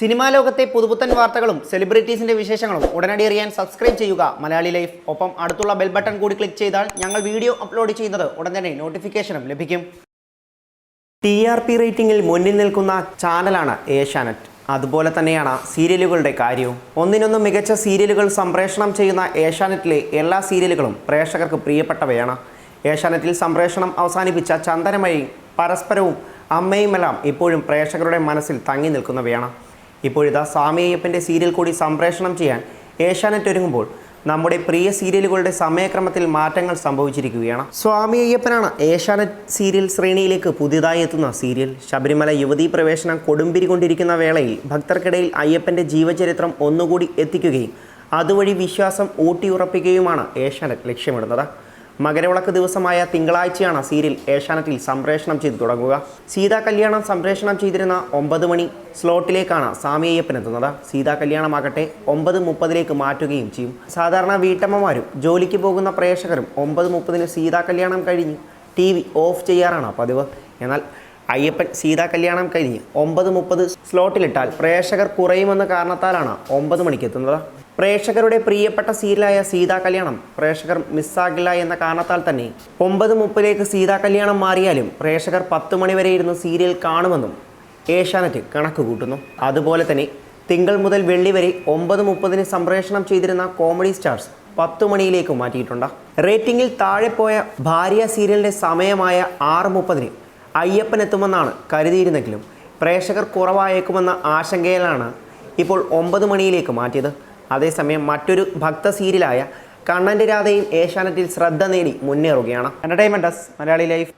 Cinema ലോകത്തെ പുതുപുത്തൻ വാർത്തകളും സെലിബ്രിറ്റീസിന്റെ വിശേഷങ്ങളും ഉടനടി അറിയാൻ സബ്സ്ക്രൈബ് ചെയ്യുക. മലയാളി ലൈഫ്. ഒപ്പം അടുത്തുള്ള ബെൽ ബട്ടൺ കൂടി ക്ലിക്ക് ചെയ്താൽ ഞങ്ങൾ വീഡിയോ അപ്ലോഡ് ചെയ്യുന്നത് ഉടൻ തന്നെ നോട്ടിഫിക്കേഷനും ലഭിക്കും. ടി ആർ പി റേറ്റിംഗിൽ മുന്നിൽ നിൽക്കുന്ന ചാനലാണ് ഏഷ്യാനെറ്റ്. അതുപോലെ തന്നെയാണ് സീരിയലുകളുടെ കാര്യവും. ഒന്നിനൊന്ന് മികച്ച സീരിയലുകൾ സംപ്രേഷണം ചെയ്യുന്ന ഏഷ്യാനെറ്റിലെ എല്ലാ സീരിയലുകളും പ്രേക്ഷകർക്ക് പ്രിയപ്പെട്ടവയാണ്. ഏഷ്യാനെറ്റിൽ സംപ്രേഷണം അവസാനിപ്പിച്ച ചന്ദനമഴയും പരസ്പരവും അമ്മയുമെല്ലാം ഇപ്പോഴും പ്രേക്ഷകരുടെ മനസ്സിൽ തങ്ങി നിൽക്കുന്നവയാണ്. ഇപ്പോഴിതാ സ്വാമി അയ്യപ്പന്റെ സീരിയൽ കൂടി സംപ്രേഷണം ചെയ്യാൻ ഏഷ്യാനെറ്റ് ഒരുങ്ങുമ്പോൾ നമ്മുടെ പ്രിയ സീരിയലുകളുടെ സമയക്രമത്തിൽ മാറ്റങ്ങൾ സംഭവിച്ചിരിക്കുകയാണ്. സ്വാമി അയ്യപ്പനാണ് ഏഷ്യാനെറ്റ് സീരിയൽ ശ്രേണിയിലേക്ക് പുതിയതായി എത്തുന്ന സീരിയൽ. ശബരിമല യുവതീ പ്രവേശനം കൊടുമ്പിരി കൊണ്ടിരിക്കുന്ന വേളയിൽ ഭക്തർക്കിടയിൽ അയ്യപ്പന്റെ ജീവചരിത്രം ഒന്നുകൂടി എത്തിക്കുകയും അതുവഴി വിശ്വാസം ഊട്ടിയുറപ്പിക്കുകയുമാണ് ഏഷ്യാനെറ്റ് ലക്ഷ്യമിടുന്നത്. മകരവിളക്ക് ദിവസമായ തിങ്കളാഴ്ചയാണ് സീരിയൽ ഏഷ്യാനെറ്റിൽ സംപ്രേഷണം ചെയ്തു തുടങ്ങുക. സീതാ കല്യാണം സംപ്രേഷണം ചെയ്തിരുന്ന ഒമ്പത് മണി സ്ലോട്ടിലേക്കാണ് സ്വാമി അയ്യപ്പൻ എത്തുന്നത്. സീതാ കല്യാണമാകട്ടെ ഒമ്പത് മുപ്പതിലേക്ക് മാറ്റുകയും ചെയ്യും. സാധാരണ വീട്ടമ്മമാരും ജോലിക്ക് പോകുന്ന പ്രേക്ഷകരും ഒമ്പത് മുപ്പതിന് സീതാ കല്യാണം കഴിഞ്ഞ് ടി വി ഓഫ് ചെയ്യാറാണ് പതിവ്. എന്നാൽ അയ്യപ്പൻ സീതാ കല്യാണം കഴിഞ്ഞ് ഒമ്പത് മുപ്പത് സ്ലോട്ടിലിട്ടാൽ പ്രേക്ഷകർ കുറയുമെന്ന കാരണത്താലാണ് ഒമ്പത് മണിക്ക് എത്തുന്നത്. പ്രേക്ഷകരുടെ പ്രിയപ്പെട്ട സീരിയലായ സീതാ കല്യാണം പ്രേക്ഷകർ മിസ്സാകില്ല എന്ന കാരണത്താൽ തന്നെ ഒമ്പത് മുപ്പതിലേക്ക് സീതാ കല്യാണം മാറിയാലും പ്രേക്ഷകർ പത്ത് മണിവരെ ഇരുന്ന് സീരിയൽ കാണുമെന്നും ഏഷ്യാനെറ്റ് കണക്ക് കൂട്ടുന്നു. അതുപോലെ തന്നെ തിങ്കൾ മുതൽ വെള്ളി വരെ ഒമ്പത് മുപ്പതിന് സംപ്രേഷണം ചെയ്തിരുന്ന കോമഡി സ്റ്റാർസ് പത്ത് മണിയിലേക്ക് മാറ്റിയിട്ടുണ്ട്. റേറ്റിംഗിൽ താഴെ പോയ ഭാര്യ സീരിയലിന്റെ സമയമായ ആറ് മുപ്പതിന് അയ്യപ്പൻ എത്തുമെന്നാണ് കരുതിയിരുന്നെങ്കിലും പ്രേക്ഷകർ കുറവായേക്കുമെന്ന ആശങ്കയിലാണ് ഇപ്പോൾ ഒമ്പത് മണിയിലേക്ക് മാറ്റിയത്. അതേസമയം മറ്റൊരു ഭക്ത സീരിയലായ കണ്ണന്റെ രാധയും ഏഷ്യാനെറ്റിൽ ശ്രദ്ധ നേടി മുന്നേറുകയാണ്. Entertainments Malayali life.